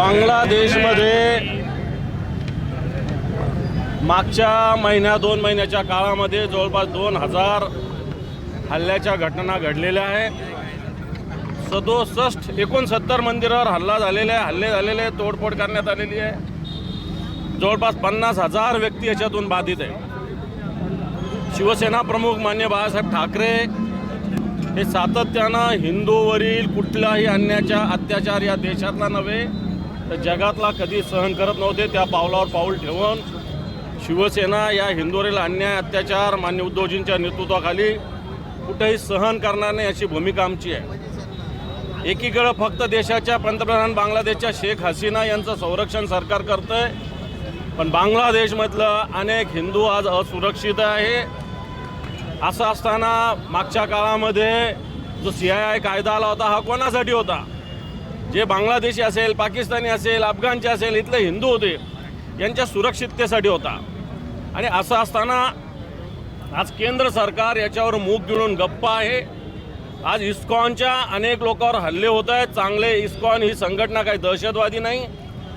बांगलादेशमध्ये मागच्या महिन्या दोन महिन्याच्या काळामध्ये जवळपास दोन हजार हल्ल्याच्या घटना घडलेल्या आहे. सदोसष्ट एकोणसत्तर मंदिरावर हल्ला झालेला आहे हल्ले झालेले आहे, तोडफोड करण्यात आलेली आहे. जवळपास पन्नास हजार व्यक्ती याच्यातून बाधित आहे. शिवसेना प्रमुख मान्य बाळासाहेब ठाकरे हे सातत्यानं हिंदूवरील कुठलाही अन्याचा अत्याचार या देशातला नव्हे. जगातला कधी सहन करत नव्हते. त्या पावलावर पाऊल ठेवून शिवसेना या हिंदूवरील अन्याय अत्याचार मान्य उद्धवजींच्या नेतृत्वाखाली कुठेही सहन करणार नाही अशी भूमिका आमची आहे. एकीकडं फक्त देशाच्या पंतप्रधान बांगलादेशच्या शेख हसीना यांचं संरक्षण सरकार करतंय पण बांगलादेशमधलं अनेक हिंदू आज असुरक्षित आहे. असं असताना मागच्या काळामध्ये जो सी आय आय कायदा आला होता हा कोणासाठी होता? जे बांगलादेशी असेल पाकिस्तानी असेल अफगाणचे असेल इथले हिंदू होते यांच्या सुरक्षिततेसाठी होता. आणि असं असताना आज केंद्र सरकार याच्यावर मूग गिळून गप्प आहे. आज इस्कॉनच्या अनेक लोकांवर हल्ले होत आहेत. चांगले इस्कॉन ही संघटना काही दहशतवादी नाही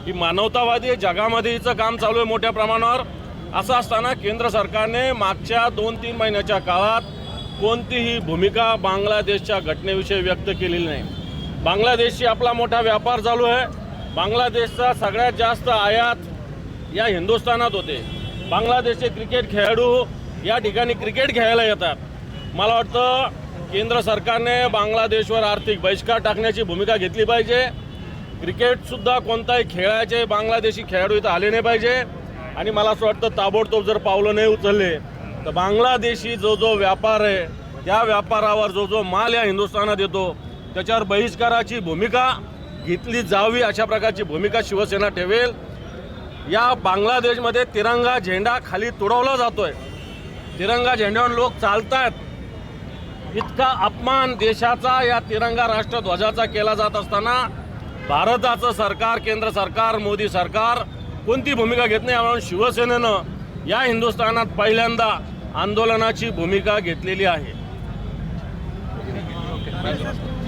ही मानवतावादी आहे. जगामध्ये हिचं काम चालू आहे मोठ्या प्रमाणावर. असं असताना केंद्र सरकारने मागच्या दोन तीन महिन्याच्या काळात कोणतीही भूमिका बांगलादेशच्या घटनेविषयी व्यक्त केलेली नाही. बांगलादेशशी आपला मोठा व्यापार चालू आहे. बांगलादेशचा सगळ्यात जास्त आयात या हिंदुस्थानात होते. बांगलादेशचे क्रिकेट खेळाडू या ठिकाणी क्रिकेट खेळायला येतात. मला वाटतं केंद्र सरकारने बांगलादेशवर आर्थिक बहिष्कार टाकण्याची भूमिका घेतली पाहिजे. क्रिकेटसुद्धा कोणताही खेळायचे बांगलादेशी खेळाडू इथं आले नाही पाहिजे. आणि मला असं वाटतं ताबडतोब जर पावलं नाही उचलले तर बांगलादेशी जो जो व्यापार आहे त्या व्यापारावर जो जो माल या हिंदुस्थानात येतो त्याच्यावर बहिष्काराची भूमिका घेतली जावी अशा प्रकारची भूमिका शिवसेना ठेवेल. या बांगलादेशमध्ये तिरंगा झेंडा खाली तुडवला जातोय. तिरंगा झेंड्यावर लोक चालतात इतका अपमान देशाचा या तिरंगा राष्ट्रध्वजाचा केला जात असताना भारताचं सरकार केंद्र सरकार मोदी सरकार कोणती भूमिका घेत नाही म्हणून शिवसेनेनं या हिंदुस्थानात पहिल्यांदा आंदोलनाची भूमिका घेतलेली आहे.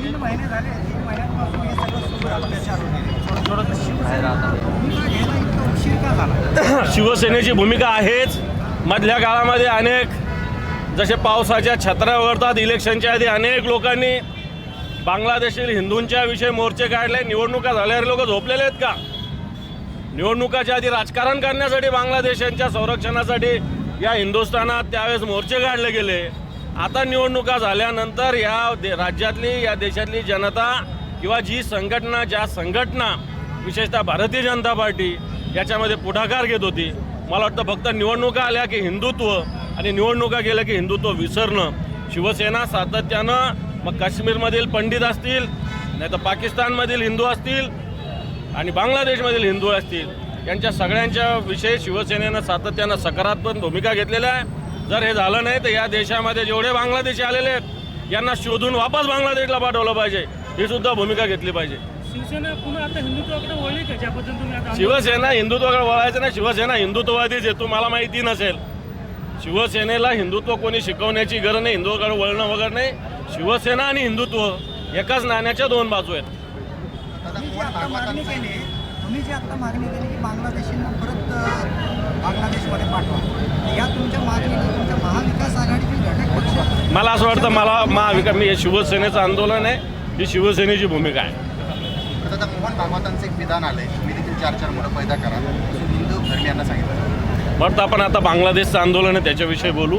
तीन महिने झाले तीन महिन्यांपासून हे सगळं सुरू आहे, अत्याचार वगैरे. शिवसेना भूमिका घ्यायला इतका उशीर का झाला? शिवसेनेची भूमिका आहेच. मधल्या काळामध्ये अनेक जसे पावसाच्या छत्र्या वगळतात इलेक्शनच्या आधी अनेक लोकांनी बांगलादेशील हिंदूंच्या विषयी मोर्चे काढले. निवडणुका झाल्यावर लोक झोपलेले आहेत का? निवडणुकाच्या आधी राजकारण करण्यासाठी बांगलादेशांच्या संरक्षणासाठी या हिंदुस्थानात त्यावेळेस मोर्चे काढले गेले. आता निवडणुका झाल्यानंतर या दे राज्यातली या देशातली जनता किंवा जी संघटना ज्या संघटना विशेषतः भारतीय जनता पार्टी याच्यामध्ये पुढाकार घेत होती. मला वाटतं फक्त निवडणुका आल्या की हिंदुत्व आणि निवडणुका गेल्या की हिंदुत्व विसरणं. शिवसेना सातत्यानं मग काश्मीरमधील पंडित असतील नाही तर पाकिस्तानमधील हिंदू असतील आणि बांगलादेशमधील हिंदू असतील यांच्या सगळ्यांच्या विषयी शिवसेनेनं सातत्यानं सकारात्मक भूमिका घेतलेल्या आहे. जर हे झालं नाही तर या देशामध्ये जेवढे बांगलादेशी आलेले आहेत यांना शोधून वापस बांगलादेशला पाठवलं पाहिजे. ही सुद्धा भूमिका घेतली पाहिजे. शिवसेना पुन्हा आता हिंदुत्वाकडे वळली का? ज्या पद्धतीने तुम्ही आता शिवसेना हिंदुत्वाकडे वळायचं नाही. शिवसेना हिंदुत्ववादीच आहे तुम्हाला माहिती नसेल. शिवसेनेला हिंदुत्व कोणी शिकवण्याची गरज नाही. हिंदुत्वाकडे वळणं वगैरे नाही. शिवसेना आणि हिंदुत्व एकाच नाण्याच्या दोन बाजू आहेत. तुम्ही जी आता मागणी केली की बांगलादेशींना परत बांगलादेशमध्ये पाठवा या तुमच्या मागणीला तुमच्या महाविकास आघाडीतील घटक पक्ष मला असं वाटतं मला महाविका मी हे शिवसेनेचं आंदोलन आहे. ही शिवसेनेची भूमिका आहे. तर आता मोहन भागवतांचं एक विधान आलंय. तुम्ही देखील चार चार मुलं पैदा करा. असं हिंदू धर्मियांना सांगितलं. वाटतं आपण आता बांगलादेशचं आंदोलन आहे त्याच्याविषयी बोलू.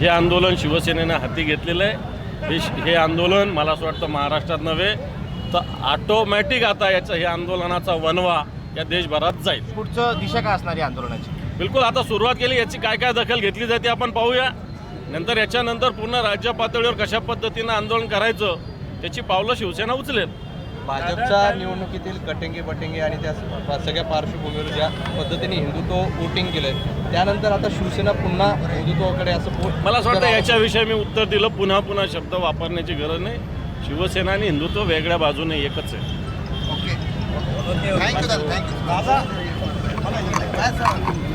हे आंदोलन शिवसेनेनं हाती घेतलेलं आहे. हे हे आंदोलन मला असं वाटतं महाराष्ट्रात नव्हे तर ऑटोमॅटिक आता याचं हे आंदोलनाचा वनवा या देशभरात जाईल. पुढचं दिशा काय असणार आहे आंदोलनाची? बिलकुल आता सुरुवात केली याची काय काय दखल घेतली जाते आपण पाहूया. नंतर याच्यानंतर पूर्ण राज्य पातळीवर कशा पद्धतीनं आंदोलन करायचं त्याची पावलं शिवसेना उचलेल. भाजपच्या निवडणुकीतील कटेंगे बटेंगे आणि त्या सगळ्या पार्श्वभूमीवर ज्या पद्धतीने हिंदुत्व वोटिंग केलंय त्यानंतर आता शिवसेना पुन्हा हिंदुत्वाकडे असं मला असं वाटतं याच्याविषयी मी उत्तर दिलं पुन्हा पुन्हा शब्द वापरण्याची गरज नाही. शिवसेना आणि हिंदुत्व वेगळ्या बाजूने एकच आहे. ओके थँक्यू दादा थँक्यू